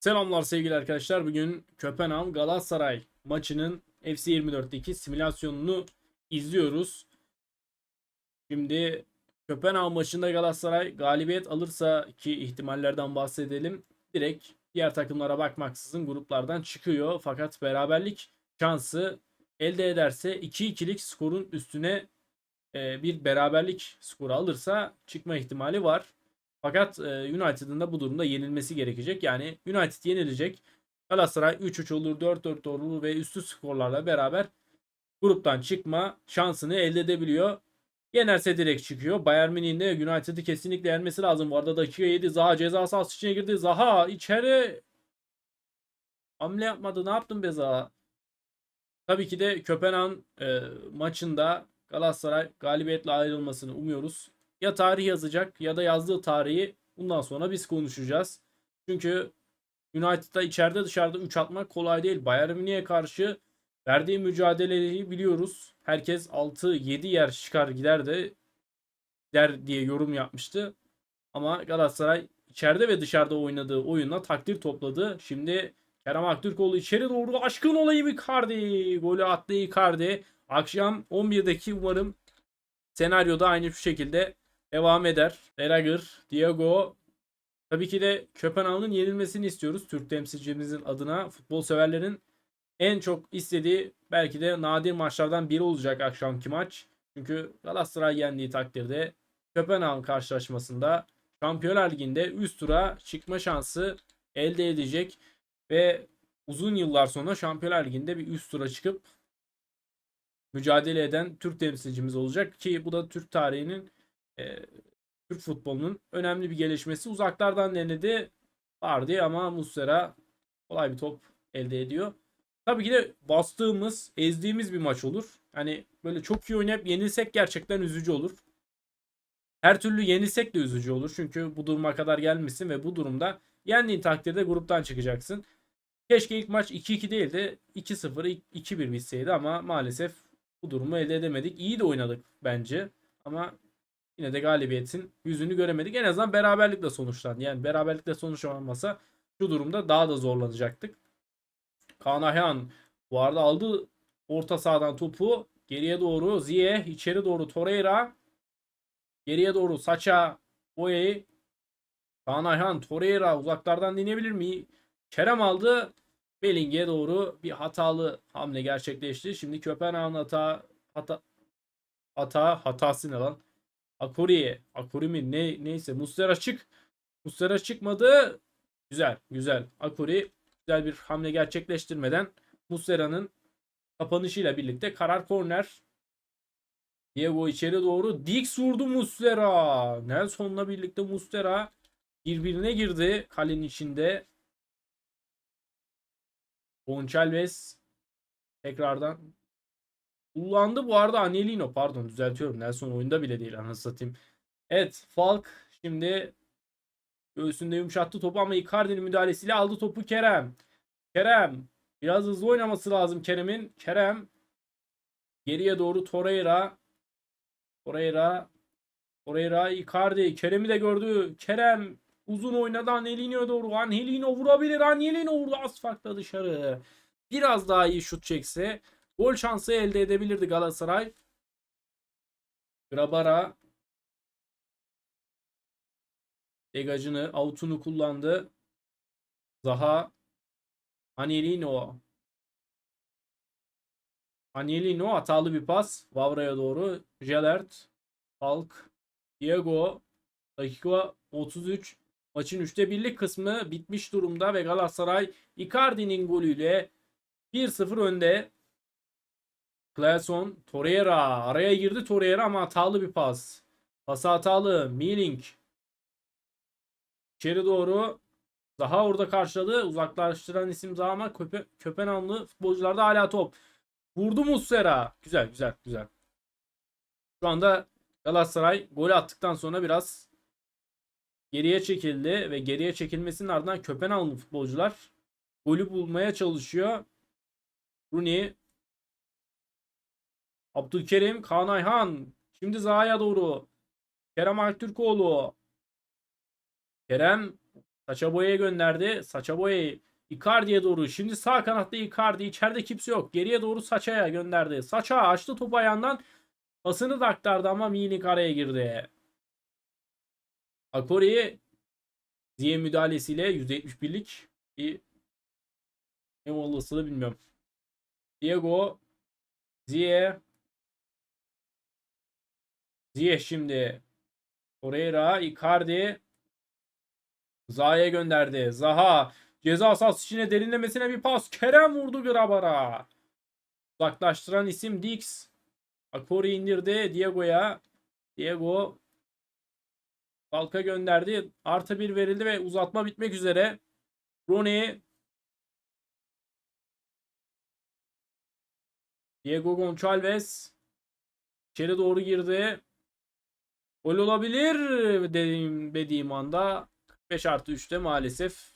Selamlar sevgili arkadaşlar. Bugün Köpenhag Galatasaray maçının FC24'teki simülasyonunu izliyoruz. Şimdi Köpenhag maçında Galatasaray galibiyet alırsa ki ihtimallerden bahsedelim. Direkt diğer takımlara bakmaksızın gruplardan çıkıyor. Fakat beraberlik şansı elde ederse 2-2'lik skorun üstüne e, bir beraberlik skoru alırsa çıkma ihtimali var. Fakat e, United'ın da bu durumda yenilmesi gerekecek. Yani United yenilecek. Galatasaray 3-3 olur, 4-4 olur ve üstü skorlarla beraber gruptan çıkma şansını elde edebiliyor. Yenerse direkt çıkıyor. Bayern Münih'in de United'ı kesinlikle yenmesi lazım. Bu arada dakika 7 Zaha ceza sahası içine girdi. Zaha içeri hamle yapmadı. Ne yaptın be Zaha? Tabii ki de Köpenhag e, maçında Galatasaray galibiyetle ayrılmasını umuyoruz ya tarih yazacak ya da yazdığı tarihi bundan sonra biz konuşacağız. Çünkü United'da içeride dışarıda 3 atmak kolay değil. Bayern Münih'e karşı verdiği mücadeleyi biliyoruz. Herkes 6-7 yer çıkar gider de der diye yorum yapmıştı. Ama Galatasaray içeride ve dışarıda oynadığı oyunla takdir topladı. Şimdi Kerem Aktürkoğlu içeri doğru aşkın olayı Icardi. Golü attı Icardi. Akşam 11'deki umarım senaryoda aynı şu şekilde devam eder. Beragır, Diego tabii ki de Köpenham'ın yenilmesini istiyoruz. Türk temsilcimizin adına futbol severlerin en çok istediği belki de nadir maçlardan biri olacak akşamki maç. Çünkü Galatasaray yendiği takdirde Köpenham karşılaşmasında Şampiyonlar Ligi'nde üst tura çıkma şansı elde edecek ve uzun yıllar sonra Şampiyonlar Ligi'nde bir üst tura çıkıp mücadele eden Türk temsilcimiz olacak ki bu da Türk tarihinin e, Türk futbolunun önemli bir gelişmesi. Uzaklardan denedi vardı ama Muslera kolay bir top elde ediyor. Tabii ki de bastığımız, ezdiğimiz bir maç olur. Hani böyle çok iyi oynayıp yenilsek gerçekten üzücü olur. Her türlü yenilsek de üzücü olur. Çünkü bu duruma kadar gelmişsin ve bu durumda yendiğin takdirde gruptan çıkacaksın. Keşke ilk maç 2-2 değil de 2-0, 2-1 bitseydi ama maalesef bu durumu elde edemedik. İyi de oynadık bence. Ama yine de galibiyetin yüzünü göremedik. En azından beraberlikle sonuçlandı. Yani beraberlikle sonuçlanmasa şu durumda daha da zorlanacaktık. Kaan Ayhan bu arada aldı orta sahadan topu. Geriye doğru Ziye, içeri doğru Torreira. Geriye doğru Saça, Boye. Kaan Ayhan, Torreira uzaklardan deneyebilir mi? Kerem aldı. Belling'e doğru bir hatalı hamle gerçekleşti. Şimdi Köpenham'ın hata hata hata hatası ne lan? Akuri, Akuri mi ne neyse Muslera çık. Muslera çıkmadı. Güzel, güzel. Akuri güzel bir hamle gerçekleştirmeden Muslera'nın kapanışıyla birlikte karar korner. Diego içeri doğru dik vurdu Muslera. Nelson'la birlikte Muslera birbirine girdi kalenin içinde. Gonçalves tekrardan kullandı. Bu arada Anelino pardon düzeltiyorum. Nelson oyunda bile değil anasını satayım. Evet Falk şimdi göğsünde yumuşattı topu ama Icardi'nin müdahalesiyle aldı topu Kerem. Kerem biraz hızlı oynaması lazım Kerem'in. Kerem geriye doğru Torreira. Torreira Torreira Icardi Kerem'i de gördü. Kerem uzun oynadı Angelino'ya doğru. Angelino vurabilir. Angelino vurdu az farkla dışarı. Biraz daha iyi şut çekse gol şansı elde edebilirdi Galatasaray. Grabara degajını, out'unu kullandı. Zaha Angelino Angelino hatalı bir pas. Vavra'ya doğru. Jelert. Falk. Diego. Dakika 33. Maçın 3'te birlik kısmı bitmiş durumda ve Galatasaray Icardi'nin golüyle 1-0 önde. Claesson, Torreira araya girdi Torreira ama hatalı bir pas. Pas hatalı. Miling. İçeri doğru. Daha orada karşıladı. Uzaklaştıran isim Zaha ama Köpe Köpenhamlı futbolcularda hala top. Vurdu Muslera. Güzel güzel güzel. Şu anda Galatasaray golü attıktan sonra biraz geriye çekildi ve geriye çekilmesinin ardından Köpenhamlı futbolcular golü bulmaya çalışıyor. Rooney Abdülkerim Kaan Ayhan şimdi Zaha'ya doğru Kerem Aktürkoğlu Kerem Saça Boya'ya gönderdi. Saça Boya'yı Icardi'ye doğru. Şimdi sağ kanatta Icardi. içeride kimse yok. Geriye doğru Saça'ya gönderdi. Saça açtı topu ayağından. Pasını da aktardı ama Milik araya girdi. Akori Ziye müdahalesiyle %71'lik bir ne olasılığı bilmiyorum. Diego Ziye Ziye şimdi Torreira Icardi Zaha'ya gönderdi. Zaha ceza sahası içine derinlemesine bir pas. Kerem vurdu Grabar'a. Uzaklaştıran isim Dix. Akori indirdi Diego'ya. Diego Falka gönderdi. Artı bir verildi ve uzatma bitmek üzere. Rooney Diego Gonçalves içeri doğru girdi. Gol olabilir dediğim, dediğim anda 45 artı 3'te maalesef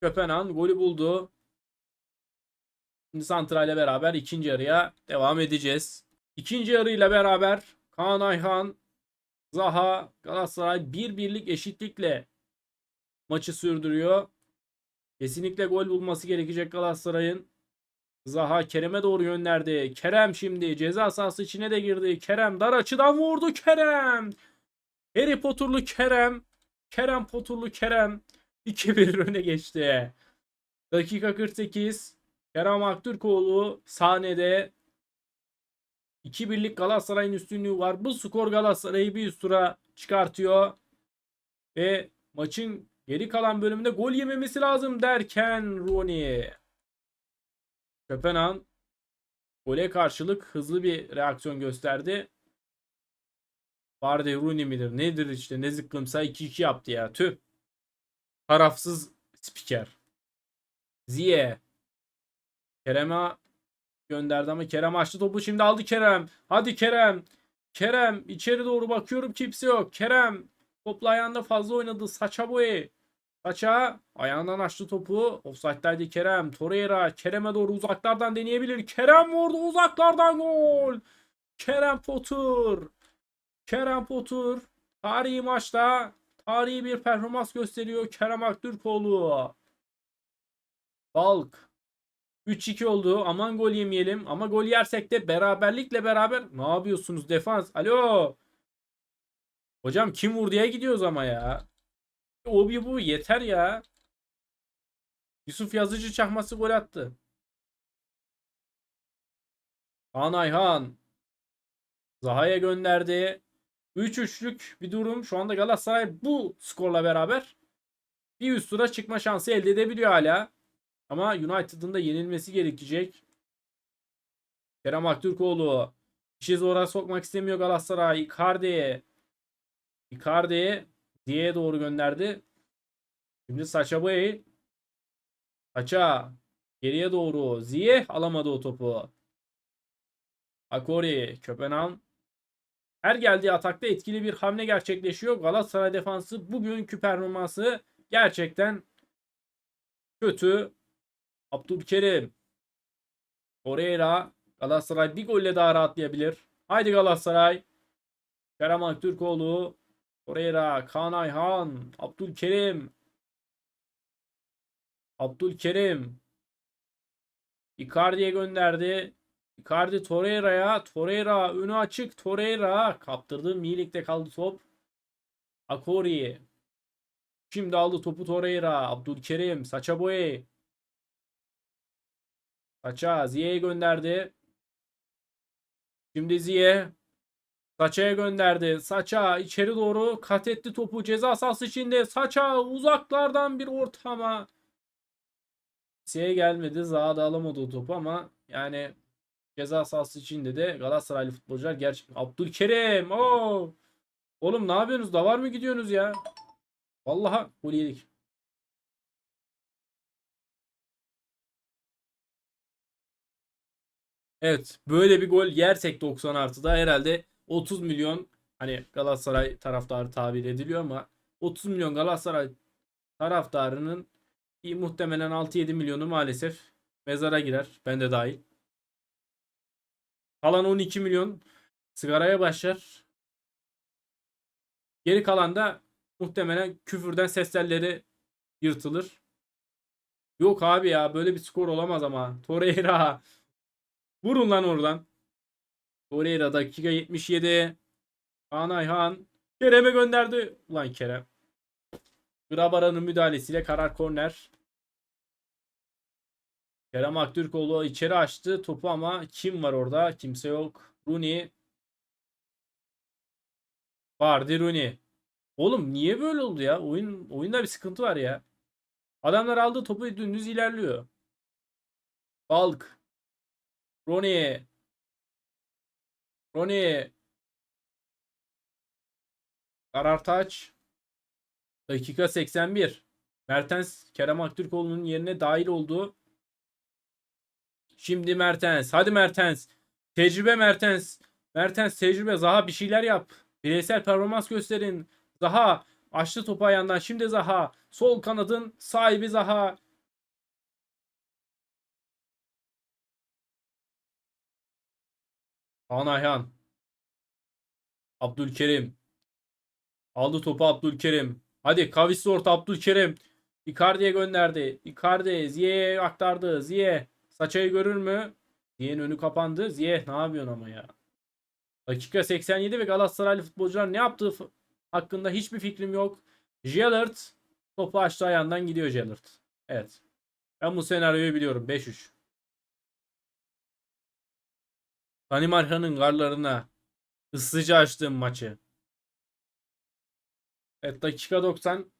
Köpenhan golü buldu. Şimdi Santra ile beraber ikinci yarıya devam edeceğiz. İkinci yarıyla beraber Kaan Ayhan, Zaha, Galatasaray bir birlik eşitlikle maçı sürdürüyor. Kesinlikle gol bulması gerekecek Galatasaray'ın. Zaha Kerem'e doğru gönderdi. Kerem şimdi ceza sahası içine de girdi. Kerem dar açıdan vurdu Kerem. Harry Potter'lı Kerem. Kerem Potter'lı Kerem. 2-1 öne geçti. Dakika 48. Kerem Aktürkoğlu sahnede 2-1'lik Galatasaray'ın üstünlüğü var. Bu skor Galatasaray'ı bir üst tura çıkartıyor. Ve maçın geri kalan bölümünde gol yememesi lazım derken Rooney. Köpenhan gole karşılık hızlı bir reaksiyon gösterdi. Vardy Rooney midir nedir işte ne zıkkımsa 2-2 yaptı ya tüh. Tarafsız spiker. Ziye. Kerem'e gönderdi ama Kerem açtı topu şimdi aldı Kerem. Hadi Kerem. Kerem içeri doğru bakıyorum kimse yok. Kerem topla ayağında fazla oynadı. Saça boyu. Saça ayağından açtı topu. Offside'daydı Kerem. Torreira Kerem'e doğru uzaklardan deneyebilir. Kerem vurdu uzaklardan gol. Kerem Potter. Kerem Potter tarihi maçta tarihi bir performans gösteriyor Kerem Aktürkoğlu. Balk 3-2 oldu. Aman gol yemeyelim. Ama gol yersek de beraberlikle beraber ne yapıyorsunuz defans? Alo. Hocam kim vur diye gidiyoruz ama ya. O bir bu yeter ya. Yusuf Yazıcı çakması gol attı. Kaan Ayhan. Zaha'ya gönderdi. 3-3'lük bir durum. Şu anda Galatasaray bu skorla beraber bir üst tura çıkma şansı elde edebiliyor hala. Ama United'ın da yenilmesi gerekecek. Kerem Aktürkoğlu işi zora sokmak istemiyor Galatasaray. Icardi. Icardi diye doğru gönderdi. Şimdi Sacha Boey. Sacha geriye doğru. Ziyeh alamadı o topu. Akori, Köpenham. Her geldiği atakta etkili bir hamle gerçekleşiyor. Galatasaray defansı bugünkü performansı gerçekten kötü. Abdülkerim. Torreira. Galatasaray bir golle daha rahatlayabilir. Haydi Galatasaray. Kerem Aktürkoğlu. Torreira. Kaan Ayhan. Abdülkerim. Abdülkerim. Icardi'ye gönderdi. Icardi Torreira'ya. Torreira önü açık. Torreira kaptırdı. Milik'te kaldı top. Akori. Şimdi aldı topu Torreira. Abdülkerim. Saça Boye. Saça Ziye'ye gönderdi. Şimdi Ziye. Saça'ya gönderdi. Saça içeri doğru kat etti topu. Ceza sahası içinde. Saça uzaklardan bir ortama. Ziye gelmedi. Zaha da alamadı o topu ama yani ceza sahası içinde de Galatasaraylı futbolcular gerçekten. Abdülkerim. Oo. Oğlum ne yapıyorsunuz? Da var mı gidiyorsunuz ya? Vallahi gol yedik. Evet böyle bir gol yersek 90 artıda herhalde 30 milyon hani Galatasaray taraftarı tabir ediliyor ama 30 milyon Galatasaray taraftarının muhtemelen 6-7 milyonu maalesef mezara girer. Ben de dahil. Kalan 12 milyon sigaraya başlar. Geri kalan da muhtemelen küfürden ses yırtılır. Yok abi ya böyle bir skor olamaz ama. Torreira. Vurun lan oradan. Torreira dakika 77. Kaan Ayhan. Kerem'e gönderdi. Ulan Kerem. Grabara'nın müdahalesiyle karar korner. Kerem Aktürkoğlu içeri açtı topu ama kim var orada? Kimse yok. Rooney. Vardı Rooney. Oğlum niye böyle oldu ya? Oyun oyunda bir sıkıntı var ya. Adamlar aldı topu dümdüz ilerliyor. Balk. Rooney. Rooney. Karartaç. Dakika 81. Mertens Kerem Aktürkoğlu'nun yerine dahil oldu. Şimdi Mertens. Hadi Mertens. Tecrübe Mertens. Mertens tecrübe. Zaha bir şeyler yap. Bireysel performans gösterin. Zaha açtı topu ayağından. Şimdi Zaha. Sol kanadın sahibi Zaha. Kaan. Abdülkerim. Aldı topu Abdülkerim. Hadi kavisli orta Abdülkerim. Icardi'ye gönderdi. Icardi Ziye'ye aktardı. Ziye Saçayı görür mü? Ziye'nin önü kapandı. Ziye ne yapıyorsun ama ya? Dakika 87 ve Galatasaraylı futbolcular ne yaptığı hakkında hiçbir fikrim yok. Jellert topu açtı ayağından gidiyor Jellert. Evet. Ben bu senaryoyu biliyorum. 5-3. Danimarka'nın garlarına ıslıca açtığım maçı. Evet dakika 90.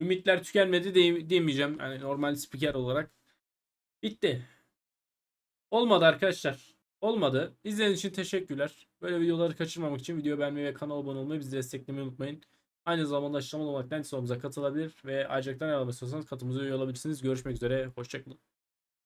Ümitler tükenmedi de, demeyeceğim. Yani normal spiker olarak. Bitti. Olmadı arkadaşlar. Olmadı. İzlediğiniz için teşekkürler. Böyle videoları kaçırmamak için video beğenmeyi ve kanala abone olmayı bizi desteklemeyi unutmayın. Aynı zamanda açıklamalı olarak Lens katılabilir ve ayrıca almak istiyorsanız katılımıza üye olabilirsiniz. Görüşmek üzere. Hoşçakalın.